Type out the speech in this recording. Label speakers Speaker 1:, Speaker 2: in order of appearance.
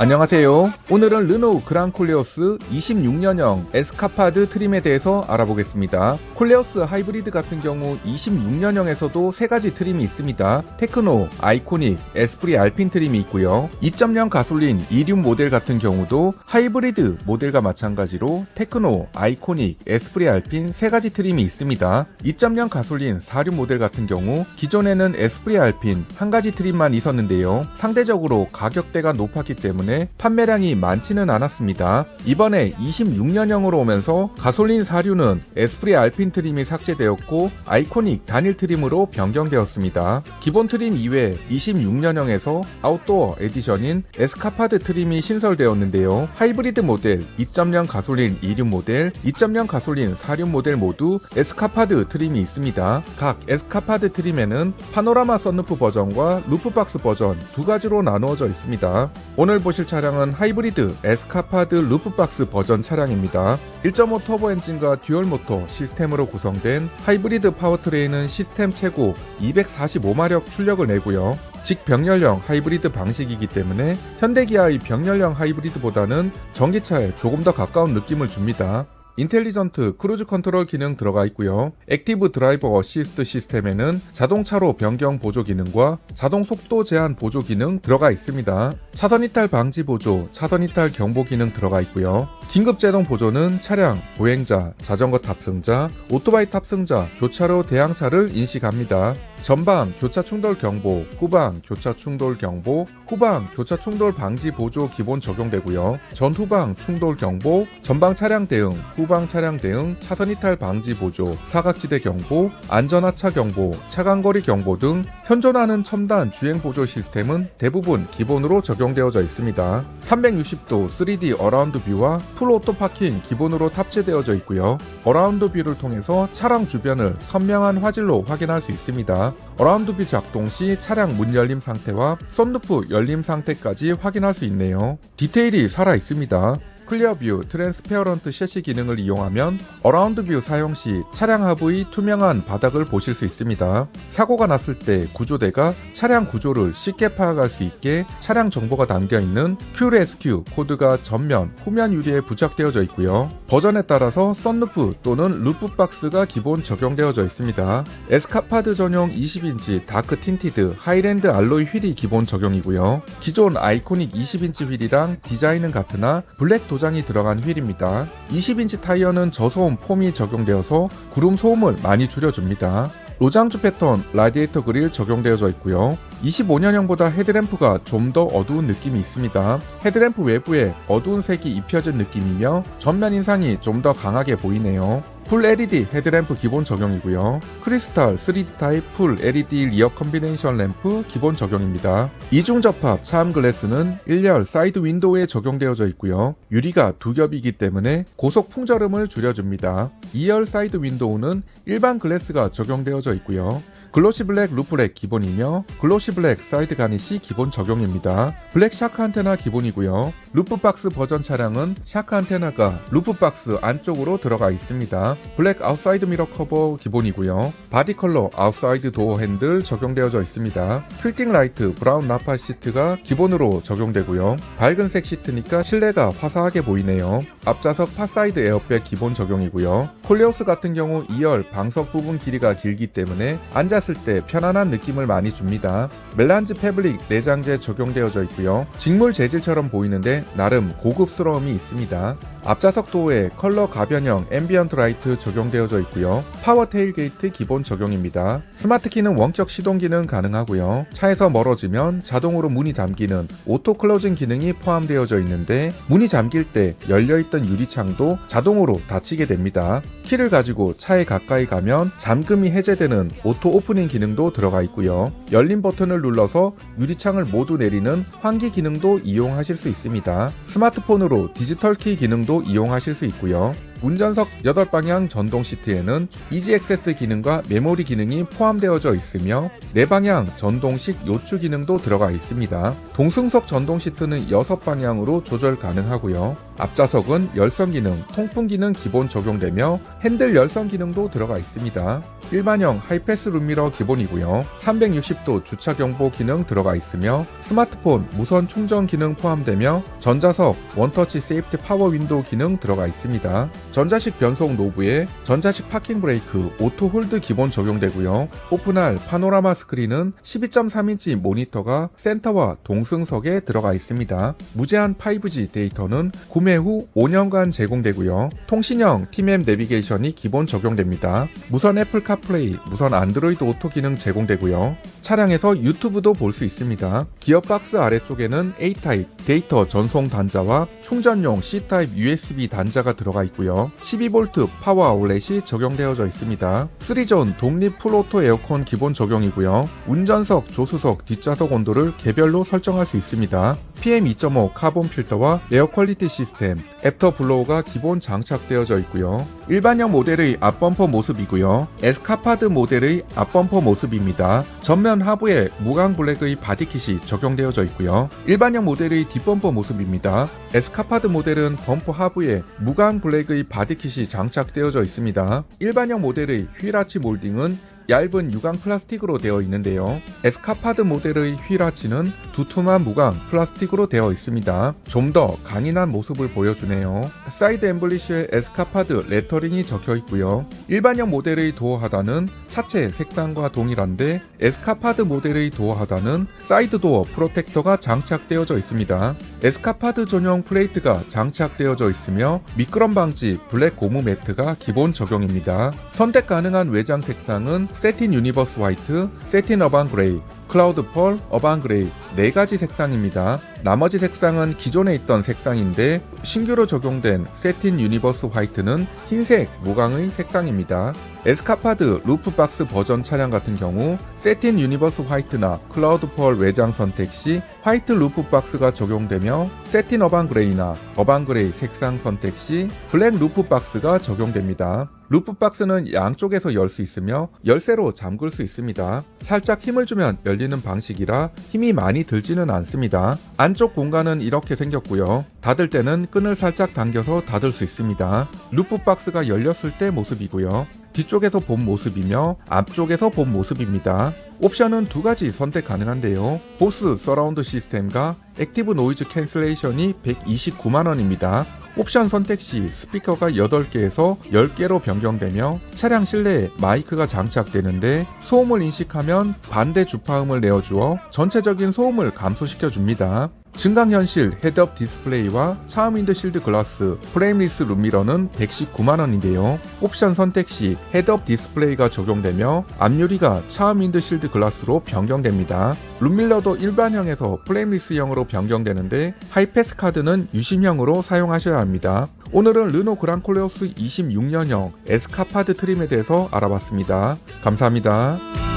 Speaker 1: 안녕하세요. 오늘은 르노우 그랑콜레오스 26년형 에스카파드 트림에 대해서 알아보겠습니다. 콜레오스 하이브리드 같은 경우 26년형에서도 세 가지 트림이 있습니다. 테크노, 아이코닉, 에스프리 알핀 트림이 있고요. 2.0 가솔린 이듐 모델 같은 경우도 하이브리드 모델과 마찬가지로 테크노, 아이코닉, 에스프리 알핀 세 가지 트림이 있습니다. 2.0 가솔린 4륜 모델 같은 경우 기존에는 에스프리 알핀 한 가지 트림만 있었는데요. 상대적으로 가격대가 높았기 때문에 판매량이 많지는 않았습니다. 이번에 26년형으로 오면서 가솔린 4륜은 에스프리 알핀 트림이 삭제되었고 아이코닉 단일 트림으로 변경되었습니다. 기본 트림 이외 26년형에서 아웃도어 에디션인 에스카파드 트림이 신설되었는데요. 하이브리드 모델, 2.0 가솔린 2륜 모델, 2.0 가솔린 4륜 모델 모두 에스카파드 트림이 있습니다. 각 에스카파드 트림에는 파노라마 썬루프 버전과 루프박스 버전 두 가지로 나누어져 있습니다. 오늘 보실 차량은 하이브리드 에스카파드 루프박스 버전 차량입니다. 1.5 터보 엔진과 듀얼 모터 시스템으로 구성된 하이브리드 파워트레인은 시스템 최고 245마력 출력을 내고요. 직병렬형 하이브리드 방식이기 때문에 현대기아의 병렬형 하이브리드보다는 전기차에 조금 더 가까운 느낌을 줍니다. 인텔리전트 크루즈 컨트롤 기능 들어가 있고요. 액티브 드라이버 어시스트 시스템에는 자동차로 변경 보조 기능과 자동 속도 제한 보조 기능 들어가 있습니다. 차선 이탈 방지 보조, 차선 이탈 경보 기능 들어가 있고요. 긴급 제동 보조는 차량, 보행자, 자전거 탑승자, 오토바이 탑승자, 교차로 대항차를 인식합니다. 전방 교차 충돌 경보, 후방 교차 충돌 경보, 후방 교차 충돌 방지 보조 기본 적용되고요. 전후방 충돌 경보, 전방 차량 대응, 후방 차량 대응, 차선 이탈 방지 보조, 사각지대 경보, 안전하차 경보, 차간거리 경보 등 현존하는 첨단 주행 보조 시스템은 대부분 기본으로 적용되어져 있습니다. 360도 3D 어라운드 뷰와 풀 오토 파킹 기본으로 탑재되어져 있고요. 어라운드 뷰를 통해서 차량 주변을 선명한 화질로 확인할 수 있습니다. 어라운드 뷰 작동 시 차량 문 열림 상태와 썬루프 열림 상태까지 확인할 수 있네요. 디테일이 살아 있습니다. 클리어 뷰, 트랜스페어런트 셰시 기능을 이용하면 어라운드 뷰 사용 시 차량 하부의 투명한 바닥을 보실 수 있습니다. 사고가 났을 때 구조대가 차량 구조를 쉽게 파악할 수 있게 차량 정보가 담겨 있는 QRSQ 코드가 전면, 후면 유리에 부착되어져 있고요. 버전에 따라서 썬루프 또는 루프 박스가 기본 적용되어져 있습니다. 에스카파드 전용 20인치 다크 틴티드 하이랜드 알로이 휠이 기본 적용이고요. 기존 아이코닉 20인치 휠이랑 디자인은 같으나 블랙 도장이 들어간 휠입니다. 20인치 타이어는 저소음 폼이 적용되어서 구름 소음을 많이 줄여줍니다. 로장주 패턴 라디에이터 그릴 적용되어져 있고요. 25년형보다 헤드램프가 좀 더 어두운 느낌이 있습니다. 헤드램프 외부에 어두운 색이 입혀진 느낌이며 전면 인상이 좀 더 강하게 보이네요. 풀 LED 헤드램프 기본 적용이고요. 크리스탈 3D 타입 풀 LED 리어 컨비네이션 램프 기본 적용입니다. 이중 접합 차암 글래스는 1열 사이드 윈도우에 적용되어져 있고요. 유리가 두 겹이기 때문에 고속 풍절음을 줄여줍니다. 2열 사이드 윈도우는 일반 글래스가 적용되어져 있고요. 글로시 블랙 루프렉 기본이며 글로시 블랙 사이드 가니시 기본 적용입니다. 블랙 샤크 안테나 기본이고요. 루프박스 버전 차량은 샤크 안테나가 루프박스 안쪽으로 들어가 있습니다. 블랙 아웃사이드 미러 커버 기본이고요. 바디 컬러 아웃사이드 도어 핸들 적용되어져 있습니다. 퀼팅 라이트 브라운 나파 시트가 기본으로 적용되고요. 밝은색 시트니까 실내가 화사 하게 보이네요. 앞좌석 파사이드 에어백 기본 적용이고요. 콜레오스 같은 경우 2열 방석 부분 길이가 길기 때문에 앉았을 때 편안한 느낌을 많이 줍니다. 멜란지 패블릭 내장재 적용되어져 있고요. 직물 재질처럼 보이는데 나름 고급스러움이 있습니다. 앞좌석 도어에 컬러 가변형 앰비언트 라이트 적용되어져 있고요. 파워 테일게이트 기본 적용입니다. 스마트 키는 원격 시동 기능 가능하고요. 차에서 멀어지면 자동으로 문이 잠기는 오토 클로징 기능이 포함되어져 있는데 문이 잠길 때 열려있던 유리창도 자동으로 닫히게 됩니다. 키를 가지고 차에 가까이 가면 잠금이 해제되는 오토 오프닝 기능도 들어가 있고요. 열린 버튼을 눌러서 유리창을 모두 내리는 환기 기능도 이용하실 수 있습니다. 스마트폰으로 디지털 키 기능도 이용하실 수 있고요. 운전석 8방향 전동 시트에는 이지 액세스 기능과 메모리 기능이 포함되어져 있으며 4방향 전동식 요추 기능도 들어가 있습니다. 동승석 전동 시트는 6방향으로 조절 가능하고요. 앞좌석은 열선 기능, 통풍 기능 기본 적용되며 핸들 열선 기능도 들어가 있습니다. 일반형 하이패스 룸미러 기본이고요. 360도 주차 경보 기능 들어가 있으며 스마트폰 무선 충전 기능 포함되며 전자석 원터치 세이프티 파워 윈도우 기능 들어가 있습니다. 전자식 변속 노브에 전자식 파킹 브레이크 오토 홀드 기본 적용되고요. 오픈할 파노라마 스크린은 12.3인치 모니터가 센터와 동승석에 들어가 있습니다. 무제한 5G 데이터는 구매 후 5년간 제공되고요. 통신형 TMM 내비게이션이 기본 적용됩니다. 무선 애플 카플레이, 무선 안드로이드 오토 기능 제공되고요. 차량에서 유튜브도 볼 수 있습니다. 기어 박스 아래쪽에는 A타입 데이터 전송 단자와 충전용 C타입 USB 단자가 들어가 있고요. 12V 파워 아울렛이 적용되어져 있습니다. 3존 독립 풀오토 에어컨 기본 적용이고요. 운전석, 조수석, 뒷좌석 온도를 개별로 설정할 수 있습니다. PM2.5 카본 필터와 에어 퀄리티 시스템, 애프터 블로우가 기본 장착되어져 있고요. 일반형 모델의 앞범퍼 모습이고요. 에스카파드 모델의 앞범퍼 모습입니다. 전면 하부에 무광 블랙의 바디킷이 적용되어져 있고요. 일반형 모델의 뒷범퍼 모습입니다. 에스카파드 모델은 범퍼 하부에 무광 블랙의 바디킷이 장착되어져 있습니다. 일반형 모델의 휠아치 몰딩은 얇은 유광 플라스틱으로 되어 있는데요. 에스카파드 모델의 휠아치는 두툼한 무광 플라스틱으로 되어 있습니다. 좀 더 강인한 모습을 보여주네요. 사이드 엠블리쉬에 에스카파드 레터링이 적혀 있고요. 일반형 모델의 도어 하단은 차체 색상과 동일한데 에스카파드 모델의 도어 하단은 사이드 도어 프로텍터가 장착되어져 있습니다. 에스카파드 전용 플레이트가 장착되어져 있으며 미끄럼 방지 블랙 고무 매트가 기본 적용입니다. 선택 가능한 외장 색상은 세틴 유니버스 화이트, 세틴 어반 그레이, 클라우드 펄, 어반 그레이 네 가지 색상입니다. 나머지 색상은 기존에 있던 색상인데 신규로 적용된 세틴 유니버스 화이트는 흰색 무광의 색상입니다. 에스카파드 루프박스 버전 차량 같은 경우 세틴 유니버스 화이트나 클라우드 펄 외장 선택 시 화이트 루프박스가 적용되며 세틴 어반 그레이나 어반 그레이 색상 선택 시 블랙 루프박스가 적용됩니다. 루프 박스는 양쪽에서 열 수 있으며 열쇠로 잠글 수 있습니다. 살짝 힘을 주면 열리는 방식이라 힘이 많이 들지는 않습니다. 안쪽 공간은 이렇게 생겼고요. 닫을 때는 끈을 살짝 당겨서 닫을 수 있습니다. 루프 박스가 열렸을 때 모습이고요. 뒤쪽에서 본 모습이며 앞쪽에서 본 모습입니다. 옵션은 두 가지 선택 가능한데요. 보스 서라운드 시스템과 액티브 노이즈 캔슬레이션이 129만원입니다. 옵션 선택 시 스피커가 8개에서 10개로 변경되며 차량 실내에 마이크가 장착되는데 소음을 인식하면 반대 주파음을 내어주어 전체적인 소음을 감소시켜 줍니다. 증강현실 헤드업 디스플레이와 차음윈드 실드 글라스, 프레임리스 룸미러는 119만원인데요. 옵션 선택 시 헤드업 디스플레이가 적용되며 앞유리가 차음윈드 실드 글라스로 변경됩니다. 룸밀러도 일반형에서 프레임리스형으로 변경되는데 하이패스 카드는 유심형으로 사용하셔야 합니다. 오늘은 르노 그랑콜레오스 26년형 에스카파드 트림에 대해서 알아봤습니다. 감사합니다.